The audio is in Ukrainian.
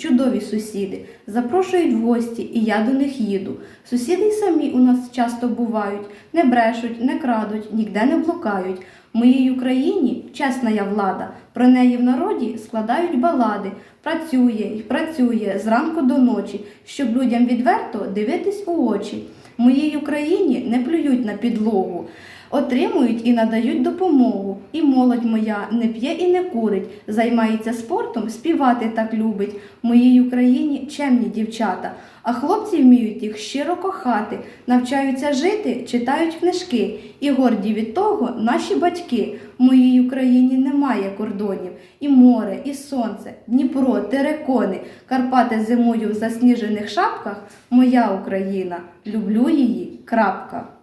Чудові сусіди запрошують в гості, і я до них їду. Сусіди й самі у нас часто бувають, не брешуть, не крадуть, ніде не блукають. В моїй Україні чесна я влада, про неї в народі складають балади. Працює й працює зранку до ночі, щоб людям відверто дивитись у очі. В моїй Україні не плюють на підлогу, отримують і надають допомогу. І молодь моя не п'є і не курить, займається спортом, співати так любить. Моїй Україні чемні дівчата, а хлопці вміють їх щиро кохати, навчаються жити, читають книжки. І горді від того наші батьки. В моїй Україні немає кордонів. І море, і сонце, Дніпро, терекони, Карпати зимою в засніжених шапках. Моя Україна, люблю її. Крапка.